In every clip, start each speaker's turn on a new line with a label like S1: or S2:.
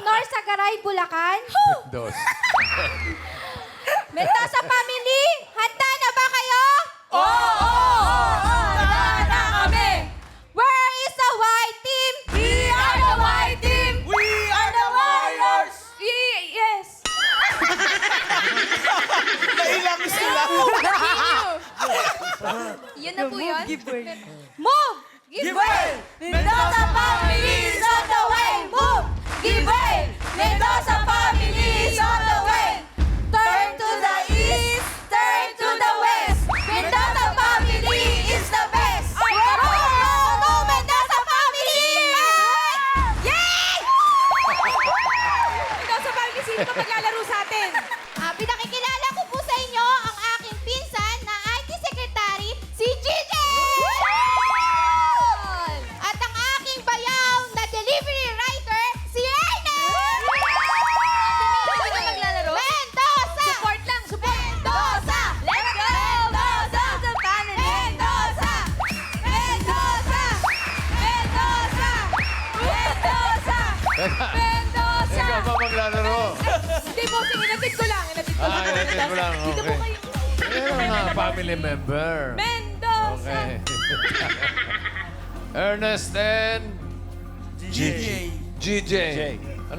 S1: North Sagaray, Bulacan.
S2: Dos.
S1: Mendoza family, handa na ba kayo?
S3: Oo! Handa na kami!
S1: Where is the white team?
S3: We are the white team! We are the warriors!
S1: Yes.
S4: Nailang sila.
S1: Yun na po yun. Move! Give way!
S3: Mendoza family Mendoza family is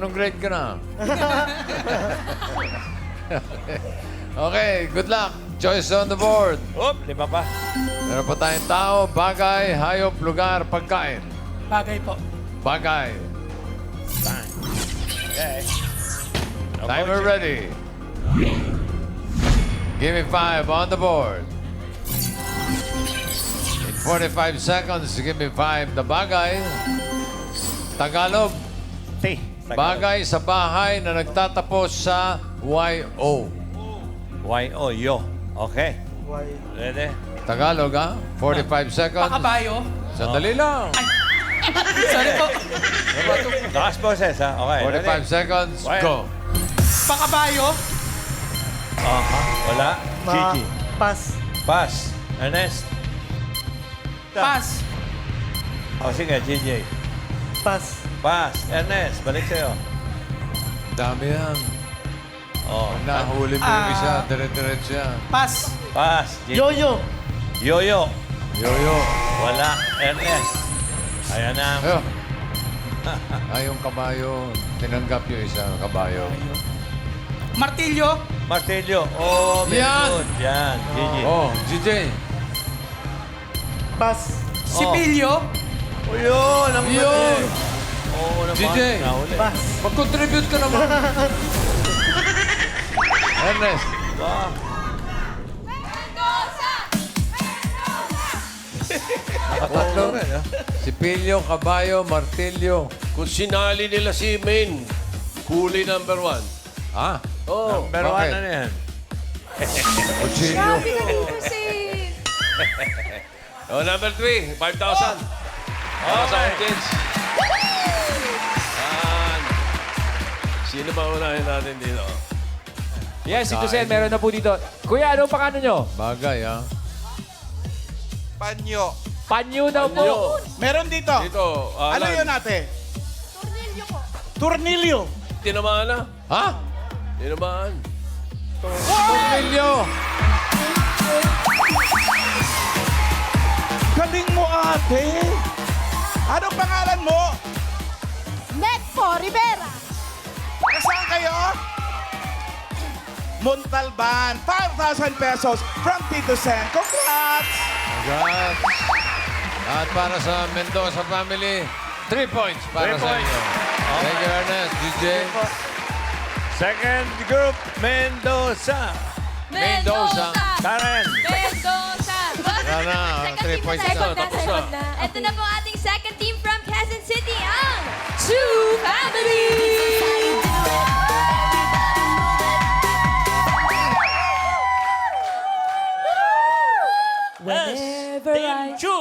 S2: Anong grade ka na? okay, good luck. Choice on the board.
S5: Op, lima pa.
S2: Meron pa tayong tao, bagay, hayop, lugar, pagkain.
S4: Bagay po.
S2: Bagay.
S5: Okay. No
S2: Timer ready. Give me five on the board. In 45 seconds, give me five the bagay. Tagalog. Bagay sa bahay na nagtatapos sa YO.
S5: Y-O, yo. Okay. Ready?
S2: Tagalog, ha? 45 seconds.
S4: Pakabayo.
S2: Sandali lang.
S4: Sorry po.
S5: Lakas boses, ha? Okay.
S2: 45 seconds,
S5: Why?
S2: go.
S4: Pakabayo.
S5: Aha. Wala. Gigi.
S6: Pas.
S5: Pass. Ernest.
S4: Pas.
S5: O, sige, Gigi.
S6: Pas.
S5: Pass. Ernest, balik sa'yo.
S2: Dami yan.
S5: Oh,
S2: Pag nahuli mo yung
S4: Ah.
S2: isa, dire-diretso yan.
S4: Pas.
S5: pass. Gigi.
S6: Yoyo.
S5: Yo-yo.
S2: Yo-yo.
S5: Wala. Ernest. Ayan na.
S2: Ayun. Ay, yung kabayo. Tinanggap yung isa, kabayo.
S4: Martilyo.
S5: Martilyo. Oh, very
S2: Yan.
S5: good. Yan. Gigi.
S2: Oh, GJ.
S6: Pas.
S4: Sipilyo.
S5: Yun. Ang
S2: Yun.
S5: Oo naman.
S6: Pas.
S2: Mag-contribute ka naman. Ernest.
S5: Wow.
S2: Nakatlo rin, ha? Si Pilyo, Kabayo, Martilyo.
S7: Kung sinali nila si Main, huli number one.
S2: Ah,
S7: Oh,
S5: Number one
S2: Bakit?
S5: na yan.
S2: Kutsilyo.
S3: Grabe ka lusin!
S7: oh, number three, 5,000. Para sa audience. Yan. Sino ba unahin natin dito?
S8: Yes, ito Sen, meron na po dito. Kuya, anong pangalan nyo?
S2: Bagay, ha?
S4: Panyo.
S8: Panyo daw po.
S4: Meron dito.
S7: Dito,
S4: Ano
S7: Alan.
S4: yun ate? Tornilyo.
S7: Tinamaan na.
S2: Ha?
S7: Tinamaan.
S2: Tornilyo.
S4: Galing mo ate. Anong pangalan mo?
S1: Netpo Rivera!
S4: Nasaan kayo? Montalban. 5,000 pesos from Tito Sen. Congrats!
S2: Congrats. At para sa Mendoza family, three points para
S5: Three
S2: sa
S5: points.
S2: inyo. Thank you, Ernest. DJ.
S5: Second group, Mendoza.
S2: Mendoza.
S5: Karen.
S3: Mendoza!
S2: Sana, three points
S3: Second
S2: na.
S3: na, second na. Ito na po ating team from Quezon City, ang Two Family! Whenever I...
S8: Chu,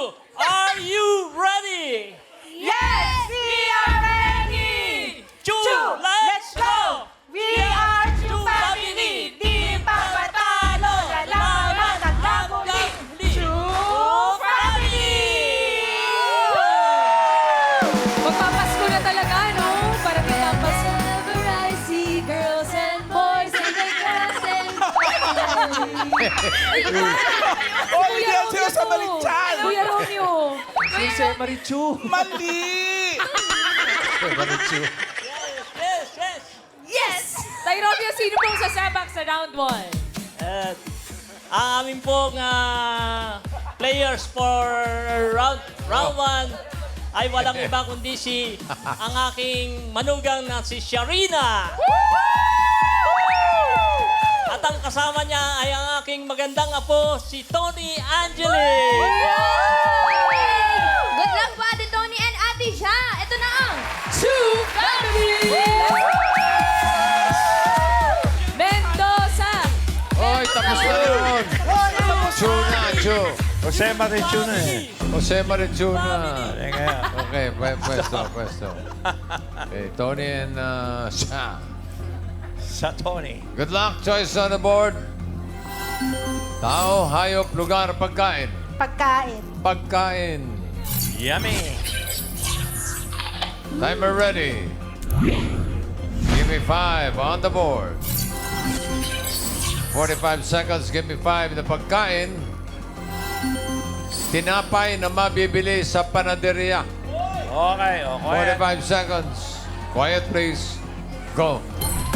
S4: Oh, hindi yan sila sa baliktad.
S3: Kuya Romeo.
S8: Si Jose Marichu.
S4: Mali!
S3: Yes! Tay Romeo, sino pong sasabak sa round 1?
S6: At ang amin pong ah, players for round round 1 ay walang iba kundi si ang aking manugang na si Sharina. Ang kasama niya ay ang aking magandang apo si Tony Angeli.
S3: Good luck po, Ate Tony and Ate Sha. Ito na ang Two Family! Mendoza!
S2: Oy, tapos na yun. Chuna, Chu.
S5: Jose Marichuna eh.
S2: Jose Marichuna.
S5: Teka.
S2: Okay, pwe- pwesto, pwesto. Okay, Tony and uh, Sha.
S5: Sa Tony.
S2: Good luck. Choice on the board. Tao, hayop, lugar, pagkain.
S1: Pagkain.
S2: Pagkain.
S5: Yummy.
S2: Timer ready. Give me five on the board. 45 seconds. Give me five na pagkain. Tinapay na mabibili sa panaderia.
S5: Okay, okay.
S2: 45 seconds. Quiet please. Go.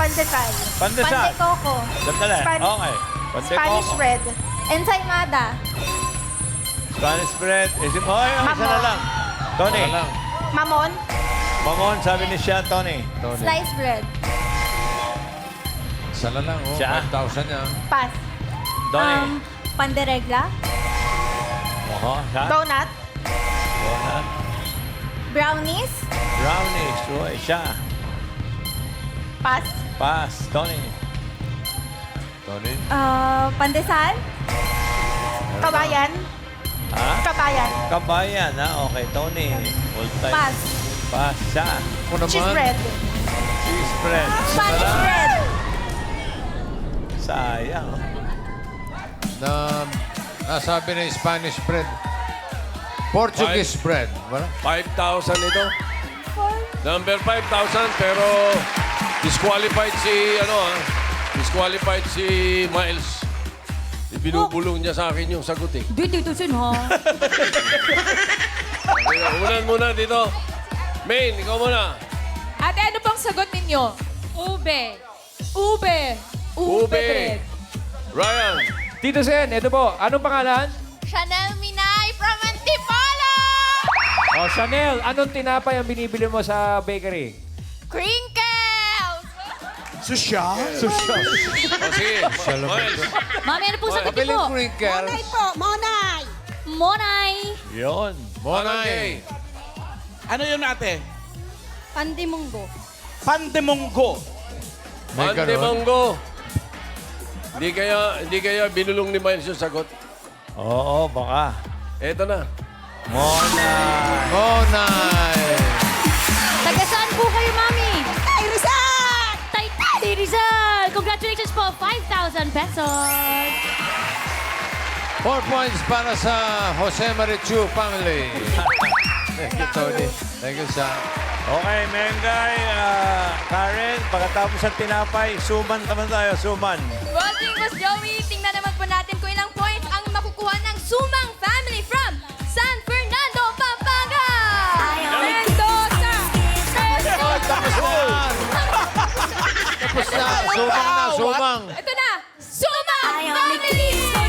S1: Pandesal.
S5: Pandesal.
S1: Coco.
S5: Sandali.
S1: Span-
S5: Okay. Pande
S1: Spanish bread. Ensaymada.
S5: Spanish bread. Isip ay, ang isa na lang. Tony.
S2: Lang.
S1: Mamon.
S5: Mamon, sabi ni siya, Tony.
S2: Tony.
S1: Sliced bread.
S2: Isa na lang. Oh.
S5: Siya.
S2: 5,000 yan.
S1: Pas.
S5: Tony.
S1: Um, panderegla.
S5: Oho, siya.
S1: Donut.
S5: Donut.
S1: Brownies.
S5: Brownies. Uy, siya.
S1: Pas.
S5: Pass. Tony.
S2: Tony.
S1: Uh, pandesal. Kabayan.
S5: Ha?
S1: Kabayan.
S5: Kabayan, ha? Okay, Tony. Full time.
S1: Pas.
S5: Pass. Siya.
S2: Ako naman.
S1: Cheese bread.
S5: Cheese bread.
S1: Spanish bread.
S5: Sayang.
S2: Na, nasabi na yung Spanish bread. Portuguese bread. Wala?
S7: 5,000 ito. Number 5,000 pero disqualified si ano ah. Disqualified si Miles. Binubulong niya sa akin yung sagot eh.
S3: Di, dito sin ha.
S7: Umunan muna dito. Main, ikaw muna.
S3: Ate, ano pang sagot ninyo? Ube. Ube. Ube.
S7: Ube.
S3: bread.
S7: Ryan,
S8: Tito Sen, ito po. Anong pangalan?
S1: Chanel Minay from Antipolo.
S8: Oh, Chanel, anong tinapay ang binibili mo sa bakery?
S1: Crinkles.
S4: Susya?
S7: o sige, Miles.
S3: Mami, ano po sagot niyo
S2: Pabiling
S3: po?
S2: crinkles.
S1: Monay.
S3: Monay.
S5: Yun.
S2: Monay.
S4: Ano yun ate?
S1: Pandimunggo.
S4: Pandemonggo.
S2: May ganun.
S7: Monggo. Hindi kaya, hindi kaya binulong ni Miles yung sagot.
S5: Oo, baka.
S7: Eto na.
S5: Mona.
S2: Monay.
S3: Taga saan po kayo, Rizal! Congratulations po, 5,000 pesos.
S2: Four points para sa Jose Marichu family. Thank you, Tony. Thank you, Sam.
S5: Okay, Mengay, ah, Karen, pagkatapos ng tinapay, suman naman tayo, suman.
S3: Bossing Boss Joey, tingnan naman po natin kung ilang points ang makukuha ng Sumang
S2: na. Sumang na, sumang.
S3: Ito na, Sumang family!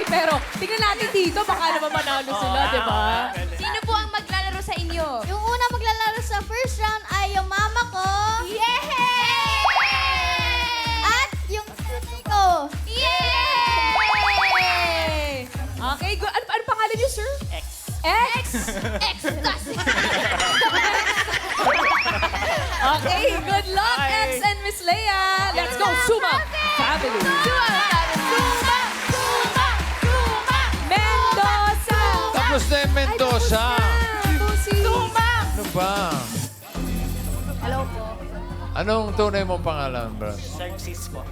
S3: Sabay-sabay, pero tingnan natin dito, baka naman manalo sila, di ba? Sino po ang maglalaro sa inyo?
S1: Yung una maglalaro sa first round ay yung mama ko. Yay! At yung tatay ko.
S3: Yay! Okay, good. Ano, ano pangalan niyo, sir? X. X? X. Leia. Let's go, Suma. Family.
S1: Suma! Suma!
S3: Mendoza.
S1: Suma!
S2: Ano ba?
S1: Hello po.
S2: Anong tunay mong pangalan, bro?
S9: Xerxes po.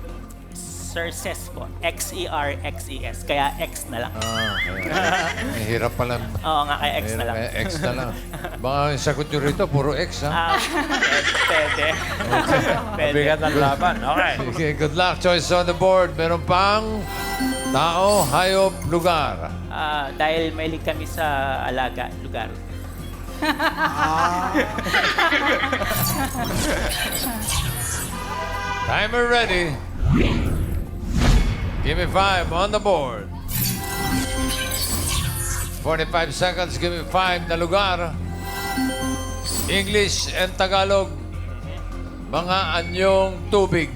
S9: Xerxes po. X-E-R-X-E-S. Kaya X na lang.
S2: Ah, kaya. May hirap pala.
S9: Oo nga, kaya X na lang.
S2: May X na lang. Baka yung sagot nyo rito, puro X, ha?
S9: Ah, pwede. Pwede.
S5: Mabigat ang laban. Okay.
S2: Okay, good luck. Choice on the board. Meron pang tao, hayop, lugar.
S9: Ah, dahil mahilig kami sa alaga, lugar.
S2: Timer ready. Give me five on the board. 45 seconds, give me five na lugar. English and Tagalog. Mga anyong tubig.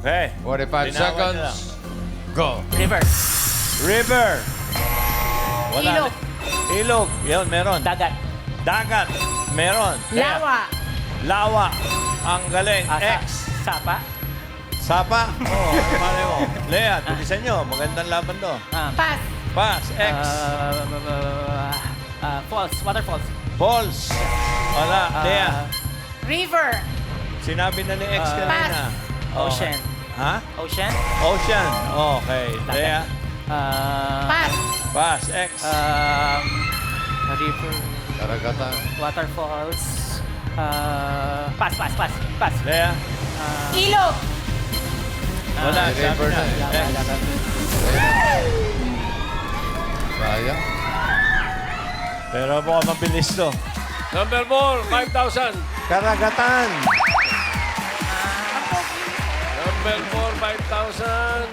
S5: Okay.
S2: 45
S5: Linawan
S2: seconds.
S5: nila.
S2: Go.
S9: River.
S5: River. Wala.
S3: Ilog.
S5: Ilog. Yun, meron.
S9: Dagat.
S5: Dagat. Meron. Kaya-
S3: Lawa.
S5: Lawa. Ang galing.
S9: Ah, sa-
S5: X.
S9: Sapa.
S5: Sapa. Oo, ano malay mo? Lea, bilisan nyo. Magandang laban to.
S9: Ah,
S3: Pass.
S5: Pass. X.
S9: ah, ah, falls. Waterfalls.
S5: Falls. Wala.
S9: Ah,
S5: Lea.
S3: River.
S5: Sinabi na ni X
S9: Ah,
S5: kanina. Oh.
S9: Ocean.
S5: Ha?
S9: Ocean.
S5: Ocean. Okay. Lea.
S9: Ah,
S3: Pass.
S5: Pass. X.
S9: um, river.
S2: Karagatan.
S9: Waterfalls. Ah, pass, pass, pass. Pass.
S5: Lea.
S9: Ah,
S3: Ilog.
S5: Wala. Sabi
S2: river
S5: na. X.
S2: Sayang.
S5: Pero mukhang mabilis to.
S7: Number 4, 5,000.
S5: Karagatan.
S7: Number 4, 5,000.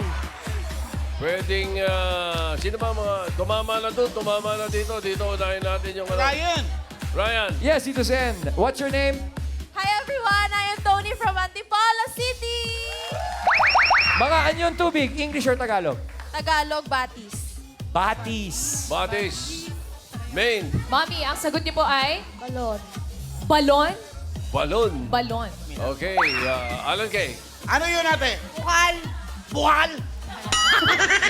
S7: Pwedeng, ah, sino ba mga, tumama na doon, tumama na dito. Dito, unahin natin yung... ano.
S4: Ryan!
S7: Ryan.
S8: Yes, Tito Sen. What's your name?
S3: Hi everyone, I am Tony from Antipolo City.
S8: Mga anyong tubig, English or Tagalog?
S3: Tagalog, Batis.
S8: Batis.
S7: Batis. Maine.
S1: Mommy, ang sagot niyo po ay?
S3: Balon.
S1: Balon?
S7: Balon.
S1: Balon.
S7: Okay, ah, Alan Kay.
S4: Ano yun natin?
S3: Bukal.
S4: Bukal!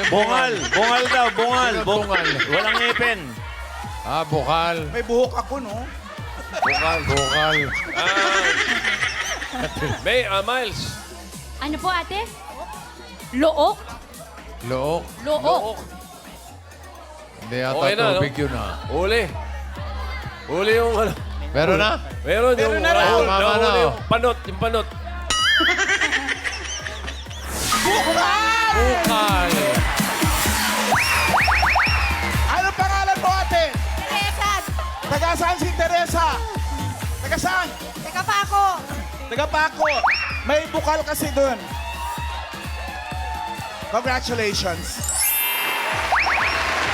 S5: Bungal. Bungal daw. Bungal.
S2: Bungal?
S5: Walang ngipin.
S2: Ah, bukal.
S4: May buhok ako, no?
S2: Bukal. Bukal.
S7: Ah, May, ah, Miles.
S1: Ano po ate? Look?
S2: Look.
S1: Look.
S2: Hindi yata
S7: Okay na, no?
S2: tubig yun, ha?
S7: Uli. Uli yung ano.
S2: Meron na?
S7: Meron yung,
S4: Meron na raw.
S7: ah,
S2: Mama
S7: nahuli
S2: na, oh.
S7: yung panot, yung panot.
S2: Bukal.
S4: Ano pangalan mo, ate?
S3: Teresa.
S4: Taga saan si Teresa? Taga saan?
S3: Teka pa ako.
S4: Taga Paco. May bukal kasi dun. Congratulations.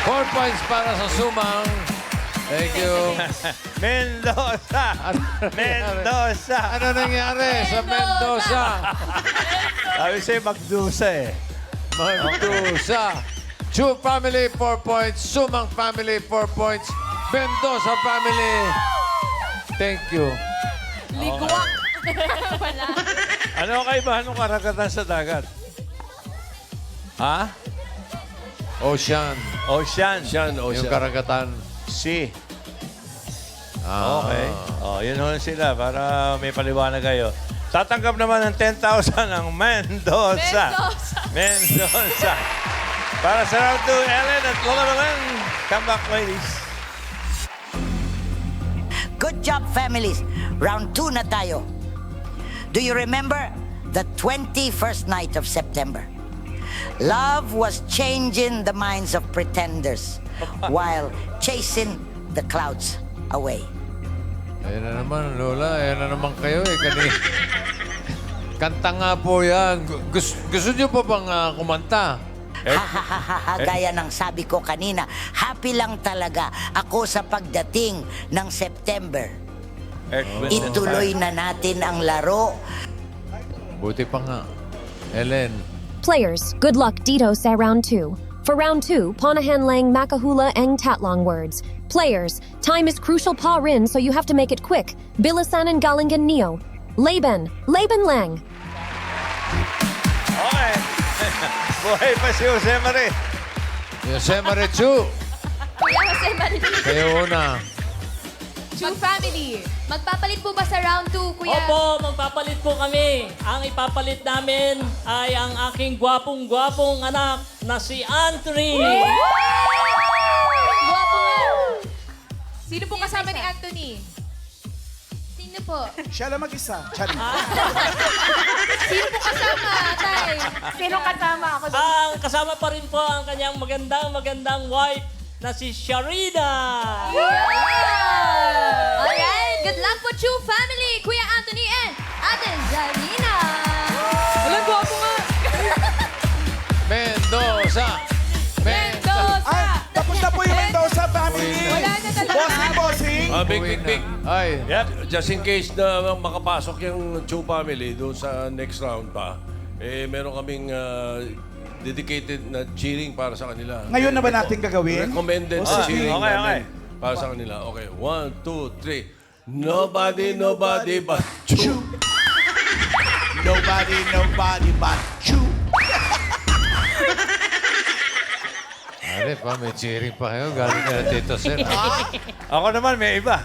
S2: Four points para sa sumang. Thank you.
S5: Mendoza. Mendoza.
S2: Ano nangyari sa Mendoza?
S5: Sabi sa'yo, magdusa eh.
S2: Mendoza. Chu family, 4 points. Sumang family, 4 points. Mendoza family. Thank you.
S3: Ligwak.
S5: Ano kaibahan ng karagatan sa dagat? Ha?
S2: Ocean.
S5: Ocean.
S7: Siyan, o
S2: Yung karagatan.
S5: Sea.
S2: Ah.
S5: Okay. Oh, yun ho sila para may paliwanag kayo. Tatanggap naman ng 10,000 ang Mendoza.
S3: Mendoza.
S5: Mendoza. Para sa round 2, Ellen at Lola Belen. Come back, ladies.
S10: Good job, families. Round 2 na tayo. Do you remember the 21st night of September? Love was changing the minds of pretenders while chasing the clouds away.
S2: Ayan na naman, Lola. Ayan na naman kayo eh. Kani... Kanta nga po yan. Gu- Gusto, gusto niyo pa bang ah, kumanta?
S5: Eh,
S10: Ha ha ha ha ha, gaya ng sabi ko kanina, happy lang talaga ako sa pagdating ng September.
S5: Earth, wind, and
S10: Ituloy na natin ang laro
S2: Buti pa nga. Ellen.
S11: Players, good luck dito sa round 2. For round 2, Panahan Lang Makahula Eng Tatlong words. Players, time is crucial pa rin so you have to make it quick. Bilisan and Galingan Neo. Laban, Laban Lang.
S5: Buhay pa si Jose Marie.
S2: Jose Marichu.
S3: Kuya Jose Marie.
S2: Kayo una.
S3: Chu family. Magpapalit po ba sa round 2, kuya?
S6: Opo, magpapalit po kami. Ang ipapalit namin ay ang aking gwapong-gwapong anak na si Anthony.
S3: Guwapo nga.
S12: Sino po kasama ni Anthony?
S3: Sino po?
S4: Siya lang mag-isa. Charing.
S3: Sino po kasama, tay?
S12: Sino kasama ako?
S6: Ang kasama pa rin po ang kanyang magandang magandang wife na si Sharina.
S3: Alright, good luck po, Chu family. Kuya Anthony and Ate Zarina.
S7: Ah, big, big, big.
S2: Ay.
S7: Yep. Just in case na makapasok yung Chu family doon sa next round pa, eh, meron kaming ah, dedicated na cheering para sa kanila.
S4: Ngayon na ba natin gagawin?
S7: Recommended na
S4: sige.
S7: cheering
S5: Okay,
S7: namin para sa kanila. Okay, one, two, three. Nobody, nobody but Chu.
S4: Nobody, nobody but you.
S2: Ano pa, may cheering pa kayo. Galing na Tito Sen.
S5: Ako naman, may iba.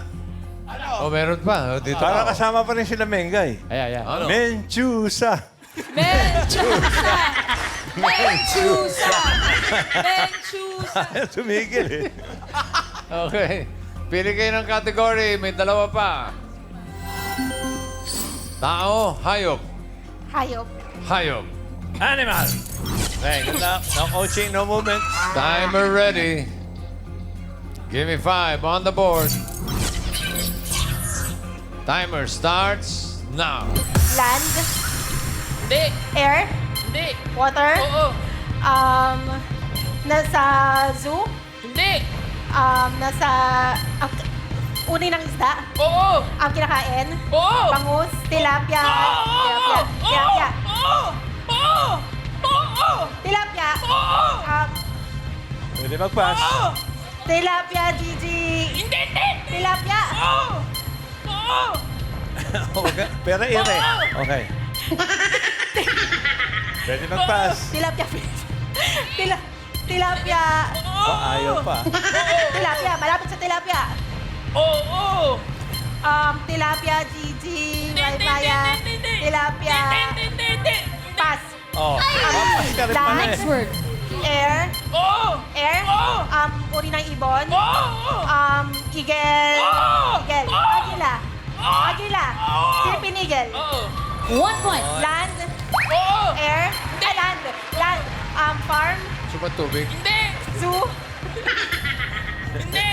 S2: O, meron pa. O, dito
S5: Para
S2: ka.
S5: kasama pa rin sila Mengay.
S8: Ayan, ayan.
S7: Ano?
S5: Menchusa.
S12: Menchusa! Menchusa! Menchusa!
S5: Tumigil eh.
S2: Okay. Pili kayo ng category. May dalawa pa. Tao, hayop.
S12: Hayop.
S2: Hayop.
S5: Animal. Okay, good luck. No coaching, no movement.
S2: Timer ready. Give me five on the board. Timer starts now.
S12: Land.
S6: Hindi,
S12: Air.
S6: hindi,
S12: Water.
S6: oo,
S12: Um, nasa zoo.
S6: hindi,
S12: Um, nasa... Ang, uni ng isda.
S6: oo,
S12: Ang kinakain.
S6: oo,
S12: Bangus. Tilapia. Tilapia. Tilapia.
S5: Mag-pass.
S12: tilapia, Gigi.
S6: hindi, hindi,
S12: Tilapia.
S6: oo, oo,
S5: okay. Pero ire. Okay. Pwede mag-pass.
S12: Tilapia fish. Tila, tilapia.
S5: Oh, ayaw pa.
S12: Tilapia. Malapit sa tilapia.
S6: oo,
S12: Um, tilapia, Gigi. May Maya. Tilapia. Pass.
S5: Oh. Papas ka rin pala eh.
S3: word.
S12: Air.
S6: oo,
S12: Air.
S6: Oo.
S12: Um, uri ng ibon.
S6: oo,
S12: Um, eagle.
S6: Oo.
S12: Eagle.
S6: Oo.
S12: Agila. Agila. Philippine eagle.
S6: oo,
S3: One point.
S12: Land.
S6: oo,
S12: Air. Ah, land. Land. Um, farm.
S2: Sumat tubig.
S6: hindi,
S12: Zoo.
S6: hindi,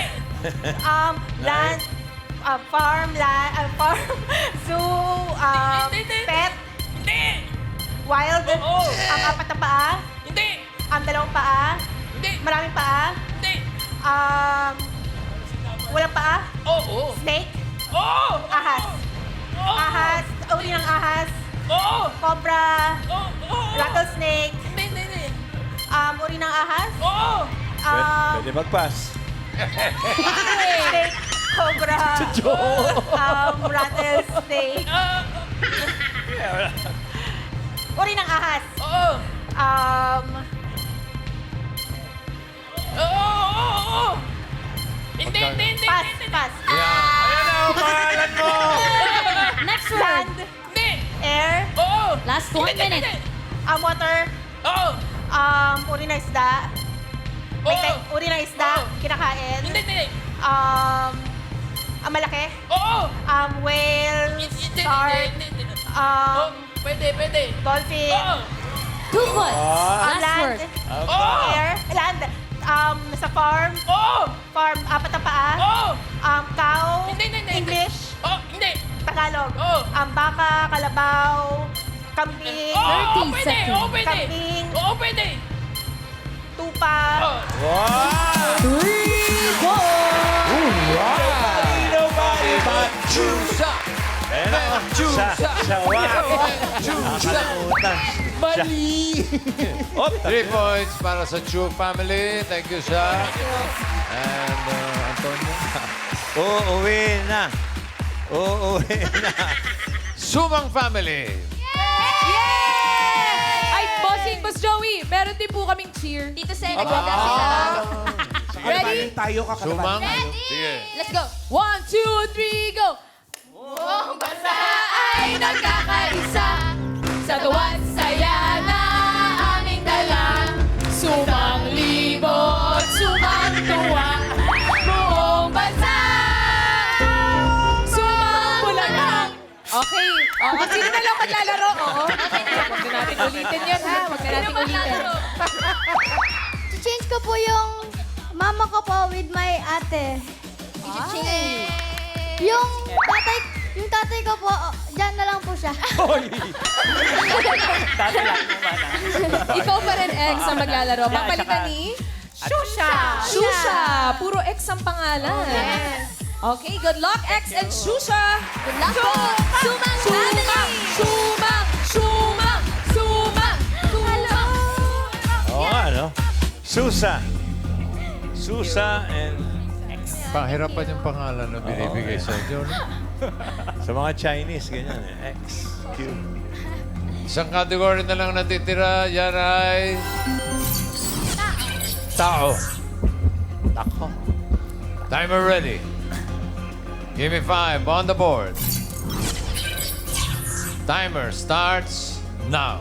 S12: Um, land. Uh, farm. Land. Uh, farm. Zoo. Um,
S6: Hindi, hindi, hindi.
S12: pet.
S6: hindi,
S12: Wild.
S6: Oo.
S12: Ang apat na paa. Ang dalawang paa.
S6: hindi,
S12: Maraming paa.
S6: hindi,
S12: Um, walang paa.
S6: oo,
S12: Snake.
S6: oo,
S12: Ahas.
S6: oo,
S12: Ahas. Uri ng ahas.
S6: oo,
S12: Cobra.
S6: oo, oo,
S12: Rattlesnake.
S6: hindi, hindi, hindi,
S12: Um, uri ng ahas.
S6: oo,
S12: Um,
S5: Pwede mag-pass.
S12: snake. Cobra. Um, rattlesnake.
S6: ah,
S12: Uri ng ahas.
S6: oo,
S12: Um,
S6: oo, hindi, hindi, hindi,
S12: pass.
S6: hindi,
S12: Pass.
S5: Ayan na ang pangalan mo!
S3: Next word.
S12: Land.
S6: hindi,
S12: Air.
S6: oo,
S3: Last one
S6: hindi, hindi,
S3: minute.
S12: Um, water.
S6: oo,
S12: Um, uri ng isda. May
S6: Oo.
S12: te- uri ng isda.
S6: Oo.
S12: Kinakain.
S6: hindi, hindi,
S12: Um, ang malaki.
S6: oo,
S12: Um, whale.
S6: hindi, hindi,
S12: Shark.
S6: hindi, hindi, oo,
S12: Um,
S6: pwede, pwede,
S12: dolphin.
S6: oo,
S3: Two points.
S12: Um,
S3: Last
S12: land.
S3: word.
S6: oo,
S12: Air. Land. Um, sa farm.
S6: oo,
S12: Farm. Apat na paa.
S6: oo,
S12: Um, cow.
S6: Hindi, hindi, hindi.
S12: English.
S6: oo, hindi,
S12: Tagalog.
S6: Oo.
S12: Um, baka, kalabaw. Kambing.
S6: oo,
S3: 30
S6: pwede,
S3: seconds.
S6: oo, pwede,
S12: Kambing.
S6: oo, pwede,
S12: Tupa.
S6: oo,
S5: Wow!
S4: Nobody but you.
S2: Chusa.
S5: Ayan sa, wow! Nakalimutan. Mali! Oh,
S2: Three points para sa Chu family. Thank you, Sha. And uh, Antonio.
S5: uuwi na. Uuwi na.
S2: Sumang family.
S12: Ay, boss
S3: bossing, boss Joey, meron din po kaming cheer.
S1: Dito sa nagdada sila.
S3: Ready?
S4: Tayo ka
S2: Sumang.
S7: Sige.
S1: Let's go.
S3: One, two, three, go! Ay nagkakaisa sa tuwa't saya na aming dala. Sumang libot, sumang tuwa, buong bansa. Sumang bulaga. Okay. Oo, sino na lang maglalaro? Oo. Huwag na natin ulitin yan, ha? Huwag na natin ulitin.
S1: Change ko po yung mama ko po with my ate. Yung tatay, yung tatay ko po, oh, dyan na lang po siya.
S9: Dati lang yung bata.
S3: Ikaw pa rin, X, ang maglalaro.
S9: Yeah,
S3: Papalitan
S9: tsaka-
S3: ni? Shusha! Shusha! Puro X ang pangalan. Okay, good luck, X and Shusha!
S1: Good luck po. Sumang family.
S3: Sumang! Sumang! Sumang! Sumang!
S5: Oo nga, no? Susa. Susa and
S2: Pahirapan yung pangalan na binibigay sa inyo. no?
S5: sa mga Chinese, ganyan eh. X, Q.
S2: Isang category na lang natitira. Yan ay... Tao.
S5: Tako.
S2: Timer ready. Give me five on the board. Timer starts now.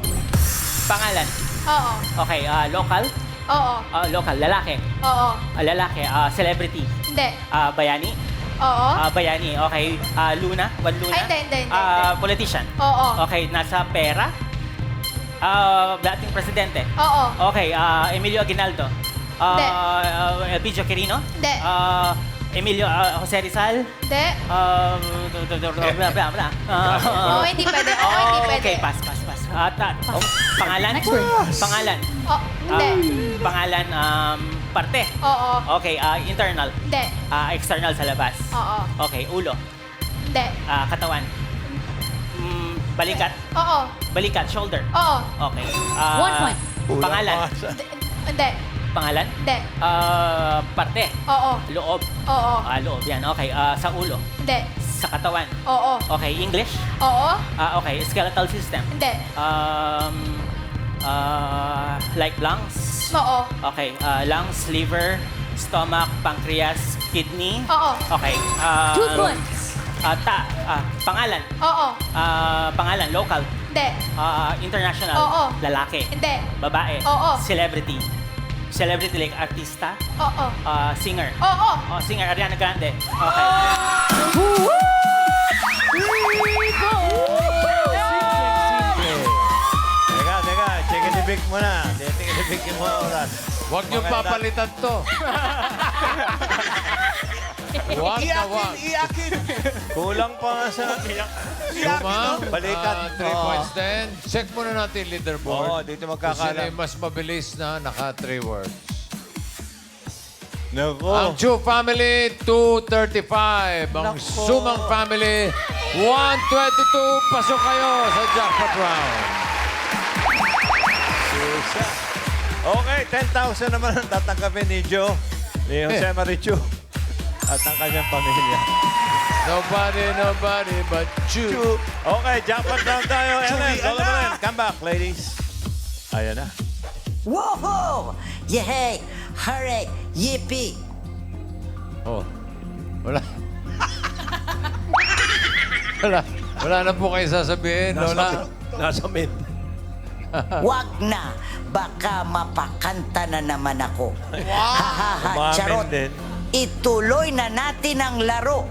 S9: Pangalan.
S3: Oo.
S9: Okay, ah, local.
S3: Oo.
S9: Ah, local, lalaki.
S3: Oo.
S9: Ah, lalaki, ah, celebrity.
S3: Hindi.
S9: Ah, bayani.
S3: Oo.
S9: Ah, bayani, okay. Ah, Luna, Juan Luna.
S3: Ay, hindi, hindi, hindi,
S9: Ah, politician.
S3: Oo.
S9: Okay, nasa pera. Ah, dating presidente.
S3: Oo.
S9: Okay, ah, Emilio Aguinaldo.
S3: Hindi.
S9: Ah, uh, Elpidio Quirino.
S3: Hindi.
S9: Ah, Emilio ah, Jose Rizal.
S3: Hindi.
S9: Um, bla, bla, bla. Ah,
S3: Oo, hindi pwede. Oo, hindi pwede.
S9: Okay, pass, pass, pass. Ah, ta- oh, pangalan?
S3: Next word.
S9: Pangalan.
S3: Oh, hindi.
S9: Ah, pangalan, um, parte.
S3: Oo.
S9: Okay, ah, internal.
S3: Hindi.
S9: Ah, external sa labas.
S3: Oo.
S9: Okay, ulo.
S3: Hindi.
S9: Ah, katawan. Mm, balikat.
S3: Oo.
S9: Balikat, shoulder.
S3: Oo.
S9: Okay. Ah,
S3: One point.
S9: Pangalan.
S3: Hindi.
S9: Pangalan?
S3: Hindi.
S9: Ah, parte.
S3: Oo.
S9: Loob.
S3: Oo.
S9: Ah, loob yan. Okay. Ah, sa ulo.
S3: Hindi.
S9: Sa katawan.
S3: Oo.
S9: Okay, English.
S3: Oo.
S9: Ah, okay, skeletal system.
S3: Hindi.
S9: Um, ah, like lungs.
S3: Oo.
S9: Okay, ah, lungs, liver, stomach, pancreas, kidney.
S3: Oo.
S9: Okay. ah,
S3: Two points.
S9: ah, ta, ah, pangalan.
S3: Oo.
S9: Ah, pangalan, local.
S3: Hindi.
S9: Ah, international.
S3: Oo.
S9: Lalaki.
S3: Hindi.
S9: Babae.
S3: Oo.
S9: Celebrity. Celebrity like artista.
S3: Oo.
S9: Ah, singer.
S3: Oo.
S9: Oh, singer Ariana Grande. Okay.
S5: Teka, teka. Check it big mo na. Check it big mo oras.
S2: Huwag niyo papalitan to. Huwag na huwag.
S4: Iakin, iakin.
S5: Kulang pa nga sa...
S2: Sumang,
S5: Balikan.
S2: ah, three
S5: Oo.
S2: points din. Check muna natin yung leaderboard.
S5: Oo, dito
S2: Kung
S5: magkakalam.
S2: sino yung mas mabilis na naka three words.
S5: Naku.
S2: Ang Chu family, 235. Ang
S5: Nako.
S2: Sumang family, 122. Pasok kayo sa jackpot round.
S5: Susa. Okay, 10,000 naman ang tatanggapin ni Joe, ni Jose Marichu, at ang kanyang pamilya.
S2: Nobody, nobody but you.
S5: Okay, jackpot round tayo. Ellen, solo mo rin. Come back, ladies. Ayan na.
S10: Woohoo! Yehey! Hooray! Yippee!
S2: Oh. Wala. wala. Wala na po kayo sasabihin, Lola.
S7: Nasa mid.
S10: Wag na! Baka mapakanta na naman ako.
S5: Umamin
S10: charot.
S5: din.
S10: Ituloy na natin ang laro.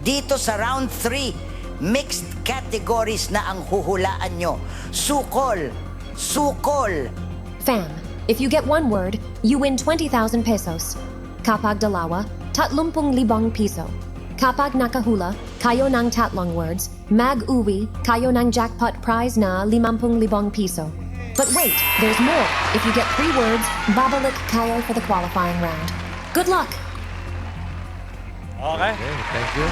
S10: Dito sa round 3, mixed categories na ang huhulaan nyo. Sukol! Sukol!
S11: Fam, if you get one word, you win 20,000 pesos. Kapag dalawa, tatlumpung libong piso. Kapag nakahula, kayo ng tatlong words, mag-uwi kayo ng jackpot prize na limampung libong piso. But wait, there's more. If you get three words, babalik kayo for the qualifying round. Good luck!
S5: Okay,
S2: Okay, thank you.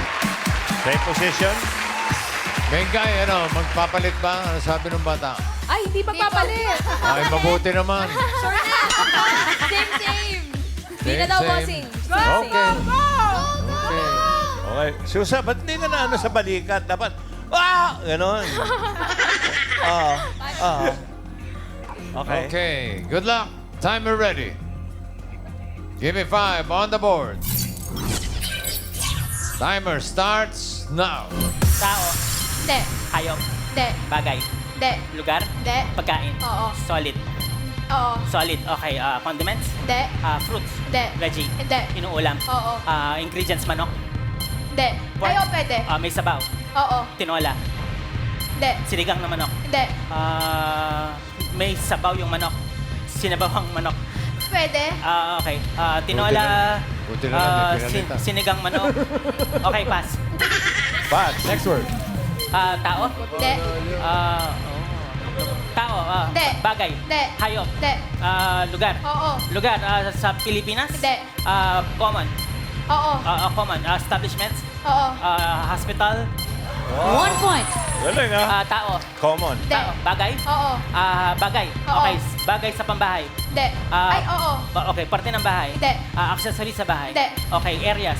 S5: same position.
S2: Mengay, ano, magpapalit ba? Ano sabi ng bata?
S3: Ay, hindi magpapalit.
S2: Ay, mabuti naman.
S3: Sure na. Same, same. Hindi na daw, bossing.
S2: Okay. Okay.
S5: Okay. Susa, ba't hindi ka na ano sa balikat? Dapat, ah! Ganon. Ah. Ah. Okay.
S2: Okay, good luck. Timer ready. Give me five on the board. Timer starts now.
S9: Tao,
S1: Hindi.
S9: hayop,
S1: Hindi.
S9: bagay,
S1: Hindi.
S9: lugar,
S1: Hindi.
S9: pagkain,
S1: Oo.
S9: solid,
S1: Oo.
S9: solid, okay, ah, condiments,
S1: Hindi.
S9: ah, fruits,
S1: Hindi.
S9: veggie,
S1: Hindi.
S9: inuulam,
S1: Oo.
S9: ah, ingredients manok,
S1: Hindi.
S9: Pork.
S1: Ayaw, pwede.
S9: ah, may sabaw,
S1: Oo.
S9: tinola,
S1: Hindi.
S9: sinigang na manok,
S1: Hindi.
S9: ah, may sabaw yung manok, sinabawang manok,
S1: Pwede.
S9: ah, okay, ah, tinola,
S2: Buti na lang,
S9: ah,
S2: pinalita.
S9: sinigang manok, okay, pass,
S5: Pat, next word.
S9: Ah, tao,
S1: Hindi.
S9: ah, oh. tao, ah,
S1: Hindi.
S9: bagay,
S1: Hindi.
S9: hayop,
S1: Hindi.
S9: ah, lugar,
S1: Oo.
S9: lugar ah, sa Pilipinas,
S1: Hindi.
S9: ah, common,
S1: Oo.
S9: ah, ah, common, ah, establishments,
S1: Oo.
S9: ah, hospital,
S3: One point.
S5: Galing ah.
S9: ah, tao,
S5: Common.
S1: Hindi.
S9: tao, bagay,
S1: Oo.
S9: ah, bagay,
S1: Oo.
S9: okay, bagay sa pambahay,
S1: Hindi.
S9: Ah.
S1: Ay, oo.
S9: Ba- okay, parte ng bahay,
S1: Hindi.
S9: ah, accessory sa bahay,
S1: Hindi.
S9: okay, areas,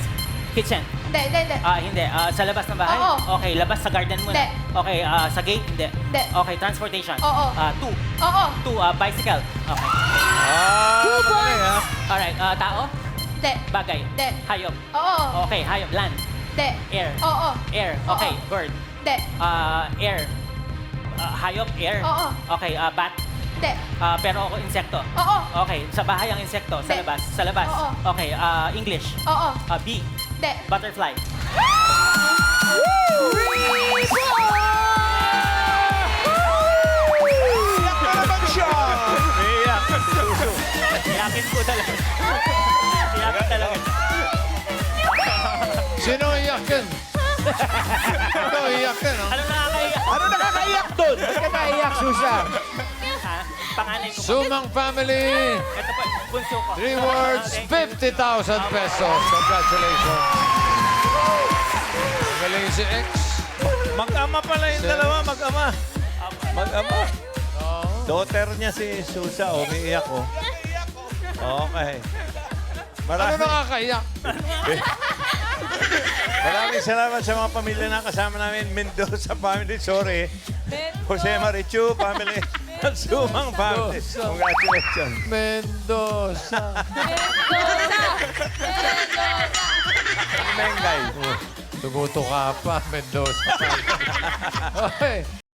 S9: kitchen,
S1: Hindi, hindi, hindi.
S9: Ah, hindi. Ah, sa labas ng bahay?
S1: Oo.
S9: Okay, labas sa garden muna.
S1: Hindi.
S9: Okay, ah, sa gate? Hindi.
S1: Hindi.
S9: Okay, transportation?
S1: Oo.
S9: Ah, two.
S1: Oo.
S9: Two, ah, bicycle. Okay.
S5: Ah, galing ah.
S9: Alright, ah, tao?
S1: Hindi.
S9: Bagay?
S1: Hindi.
S9: Hayop?
S1: Oo.
S9: Okay, hayop. Land?
S1: Hindi.
S9: Air?
S1: Oo.
S9: Air. Okay,
S1: Oo.
S9: bird?
S1: Hindi.
S9: Ah, air? Ah, hayop? Air?
S1: Oo.
S9: Okay, ah, bat?
S1: Hindi.
S9: Ah, pero ako insekto?
S1: Oo.
S9: Okay, sa bahay ang insekto? Sa
S1: Hindi.
S9: labas? Sa labas?
S1: Oo.
S9: Okay, ah, English?
S1: Oo.
S9: Ah, bee?
S1: Hindi.
S9: Butterfly?
S4: Iyak na naman siya.
S5: Iyak.
S9: Iyakin ko talaga.
S2: Ito iyakin, oh.
S9: Ano nakakaiyak?
S4: Ano nakakaiyak doon?
S8: Ba't ka naiyak, Susan?
S9: Ha? Ko.
S2: Sumang family.
S9: Ito po, bunso ko.
S2: Three words,
S9: Thank you.
S2: 50,000 pesos. Congratulations. Galing si X.
S5: Mag-ama pala yung dalawa, mag-ama. Mag-ama.
S2: Oo.
S5: Daughter niya si Susa, umiiyak oh. Okay.
S2: Ano
S5: Maraming,
S2: nakakaiyak?
S5: maraming salamat sa mga pamilya na kasama namin. Mendoza family, sorry. Jose Marichu family. At Sumang family. Congratulations.
S2: Mendoza.
S5: Mengay.
S2: Tumuto ka pa, Mendoza. okay.